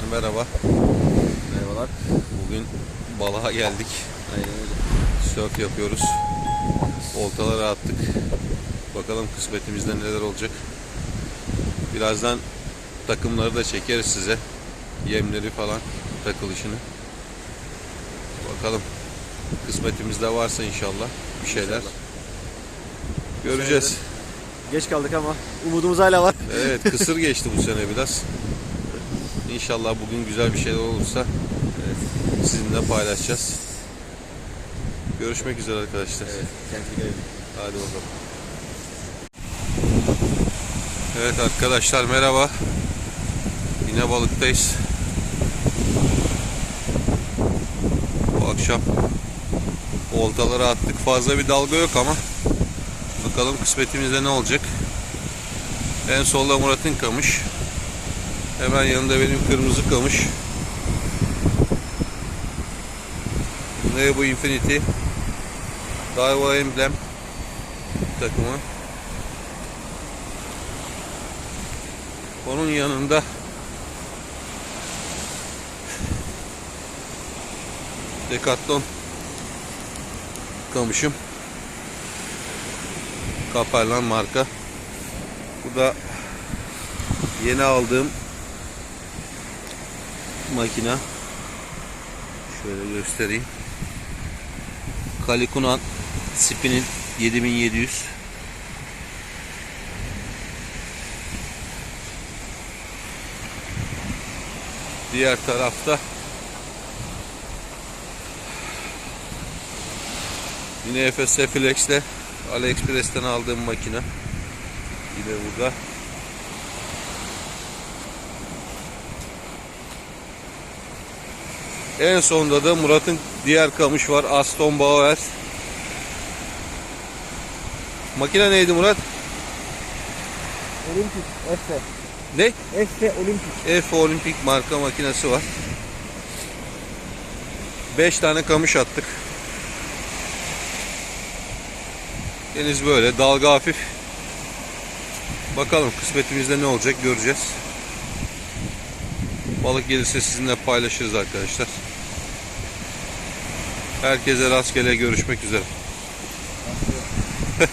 arkadaşlar merhaba. Merhabalar. Bugün balığa geldik. Aynen öyle. Sörf yapıyoruz. Oltaları attık. Bakalım kısmetimizde neler olacak. Birazdan takımları da çekeriz size. Yemleri falan takılışını. Bakalım kısmetimizde varsa inşallah bir şeyler. İnşallah. Göreceğiz. Geç kaldık ama umudumuz hala var. Evet kısır geçti bu sene biraz. İnşallah bugün güzel bir şeyler olursa sizinle paylaşacağız. Görüşmek üzere arkadaşlar. Evet. Hadi bakalım. Evet arkadaşlar merhaba. Yine balıktayız. Bu akşam oltaları attık. Fazla bir dalga yok ama bakalım kısmetimizde ne olacak. En solda Murat'ın kamış. Hemen yanında benim kırmızı kamış. Ne bu Infinity? Daiwa Emblem takımı. Onun yanında Decathlon kamışım. Kaperlan marka. Bu da yeni aldığım makina. Şöyle göstereyim. Kalikunan Spin'in 7700 Diğer tarafta yine FS Flex'te AliExpress'ten aldığım makine. Yine burada. En sonda da Murat'ın diğer kamış var. Aston Bauer. Makine neydi Murat? Olimpik. Efe. Ne? Efe Olimpik. F Olimpik marka makinesi var. 5 tane kamış attık. Deniz böyle dalga hafif. Bakalım kısmetimizde ne olacak göreceğiz. Balık gelirse sizinle paylaşırız arkadaşlar. Herkese rastgele görüşmek üzere.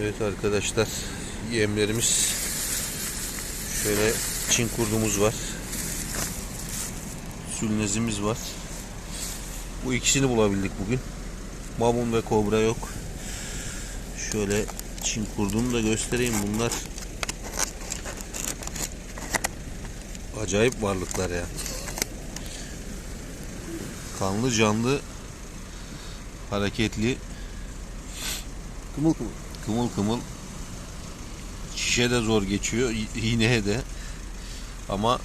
evet arkadaşlar yemlerimiz Şöyle Çin kurdumuz var. Sülnezimiz var. Bu ikisini bulabildik bugün. Mamun ve kobra yok. Şöyle Çin kurduğunu da göstereyim. Bunlar acayip varlıklar ya. Kanlı canlı hareketli Kımıl kımıl. kımıl kımıl şişe de zor geçiyor iğneye de ama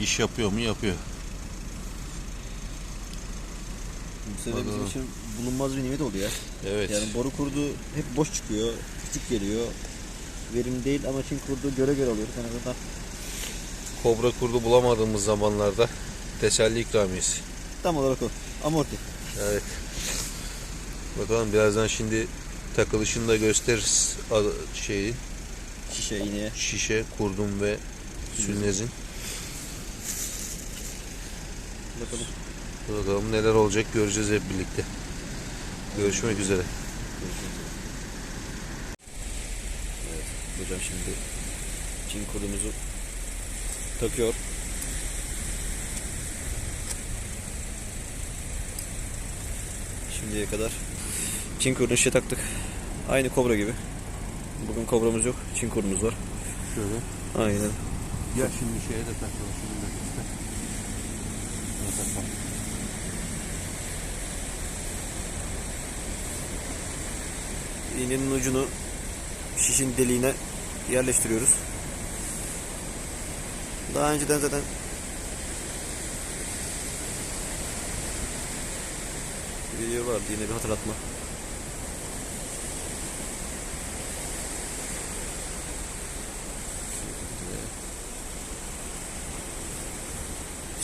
iş yapıyor mu yapıyor Bu sene bizim için bulunmaz bir nimet oldu ya. evet Yani boru kurdu hep boş çıkıyor. Küçük geliyor. Verim değil ama Çin kurdu göre göre alıyoruz. En azından kobra kurdu bulamadığımız zamanlarda teselli ikramiyesi tam olarak o. Amorti. evet bakalım birazdan şimdi takılışını da gösteririz şeyi Şişe iğneye. şişe kurdum ve sülnezin Bakalım. bakalım neler olacak göreceğiz hep birlikte görüşmek üzere Evet. Hocam şimdi Çin kurdumuzu takıyor. Şimdiye kadar Çin kurdunu şişe taktık. Aynı kobra gibi. Bugün kobramız yok. Çin kurdumuz var. şöyle Aynen. ya şimdi şeye de da göster Şuna takalım. İğnenin ucunu şişin deliğine yerleştiriyoruz. Daha önceden zaten video vardı yine bir hatırlatma.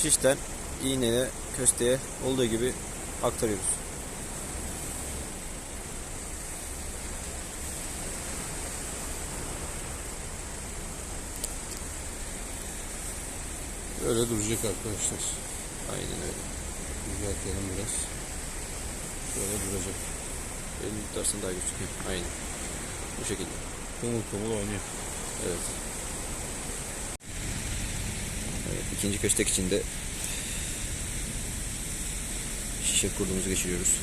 Şişten iğneye, kösteye olduğu gibi aktarıyoruz. Şöyle duracak arkadaşlar. Aynen öyle. Düzeltelim biraz. Şöyle duracak. Elini tutarsın daha gözüküyor. Aynen. Bu şekilde. Kumul kumul oynuyor. Evet. Evet, ikinci köstek için de şişe kurdumuzu geçiriyoruz.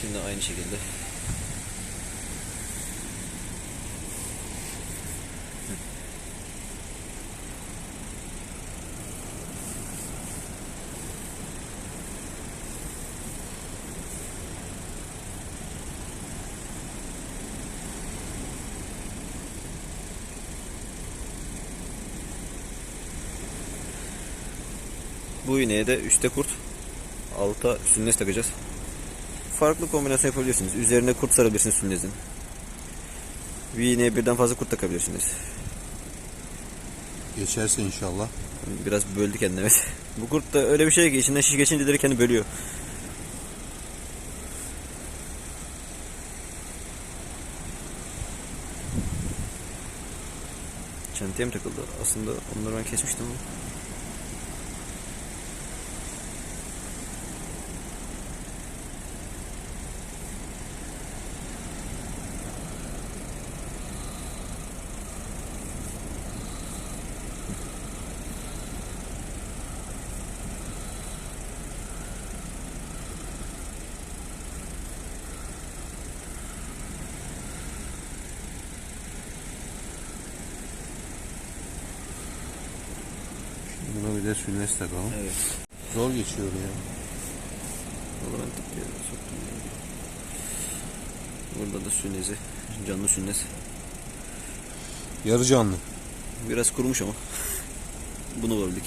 Şimdi aynı şekilde Bu iğneye de üstte kurt, alta sünnes takacağız. Farklı kombinasyon yapabilirsiniz. Üzerine kurt sarabilirsiniz sünnesin. Bir iğneye birden fazla kurt takabilirsiniz. Geçerse inşallah. Biraz böldü kendini evet. Bu kurt da öyle bir şey ki içinden şiş geçince direkt kendi bölüyor. Çantaya mı takıldı? Aslında onları ben kesmiştim ama. Buna bir de sünnes takalım. Evet. Zor geçiyor ya. Valorant ya, soktum ya. Burada da sünnezi. Canlı sünnes. Yarı canlı. Biraz kurumuş ama. Bunu vurabildik.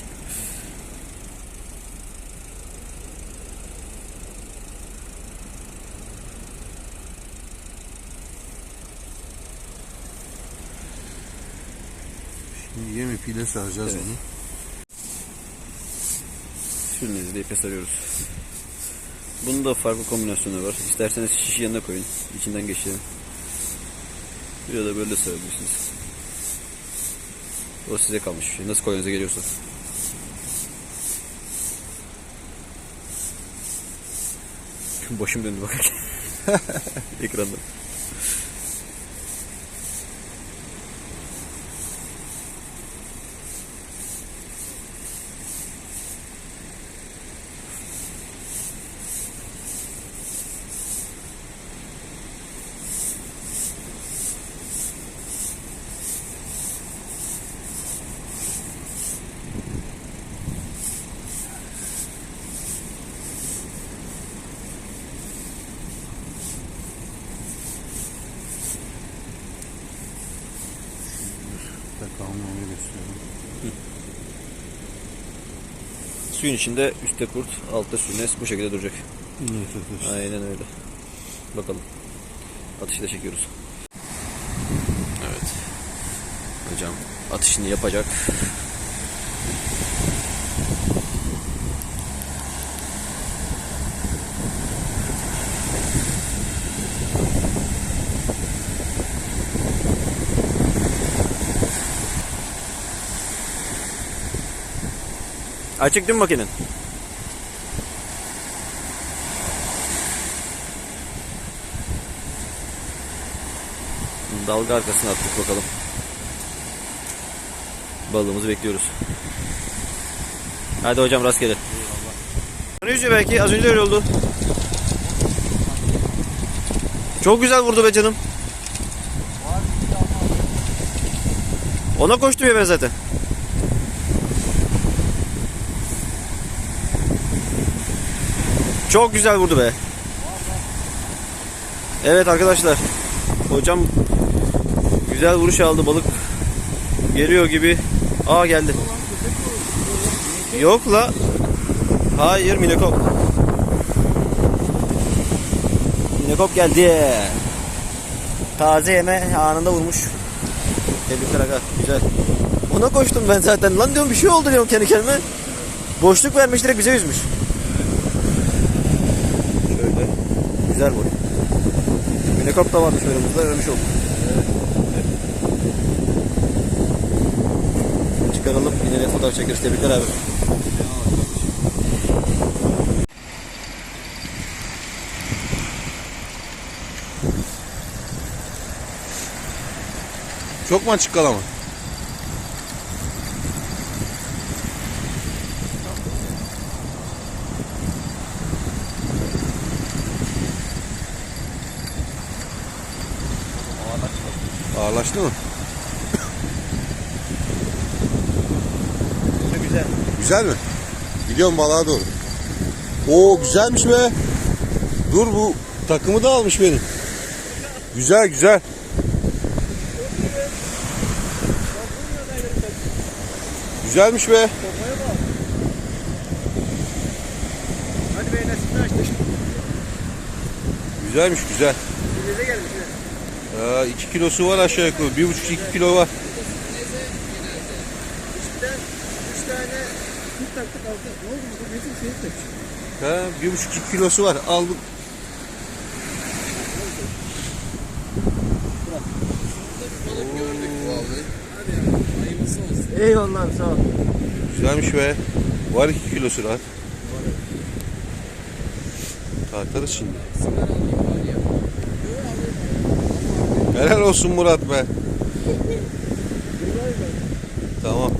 Şimdi yem ipiyle saracağız Evet. bunu. De ipe sarıyoruz. Bunun da farklı kombinasyonu var. İsterseniz şişi yanına koyun. İçinden geçirin. Ya da böyle sarabilirsiniz. O size kalmış şey. Nasıl koyunuza geliyorsa. Başım döndü bakarken. Ekranda. Takalım onu gösteriyorum. Suyun içinde üstte kurt, altta sünnes bu şekilde duracak. Yine takıyoruz. Aynen öyle. Bakalım. Atışı da çekiyoruz. Evet. Hocam atışını yapacak. Açık değil mi makinen? Dalga arkasına attık bakalım. Balığımızı bekliyoruz. Hadi hocam rastgele. Ne yüzüyor belki? Az önce öyle oldu. Çok güzel vurdu be canım. Ona koştum ya ben zaten. Çok güzel vurdu be. Evet arkadaşlar. Hocam güzel vuruş aldı balık. Geliyor gibi. Aa geldi. Yok la. Hayır minekop. Minekop geldi. Taze yeme anında vurmuş. Tebrikler aga. Güzel. Ona koştum ben zaten. Lan diyorum bir şey oldu diyorum kendi kendime. Boşluk vermiş direkt bize yüzmüş. Şöyle. Güzel boy. Minekop da varmış önümüzde. Ölmüş olduk. Çıkaralım. Yine fotoğraf çekeriz. Tebrikler abi. Çok mu açık kalama? Ağırlaştı mı? Güzel. Güzel mi? Gidiyorum balığa doğru. Oo güzelmiş be. Dur bu takımı da almış benim. Güzel güzel. Güzelmiş be. Hadi be nasip. Güzelmiş güzel. Bize gelmiş. Aa, 2 kilosu var aşağı yukarı. 1,5-2 kilo var. Üstten üç tane kurt taktık aldı. Ne oldu bu? Bizim şey etmemiş. Ha, 1,5-2 kilosu var. Al bu. Eyvallah sağ ol. Güzelmiş be. Var 2 kilosu rahat. Tartarız şimdi. Helal olsun Murat be. tamam.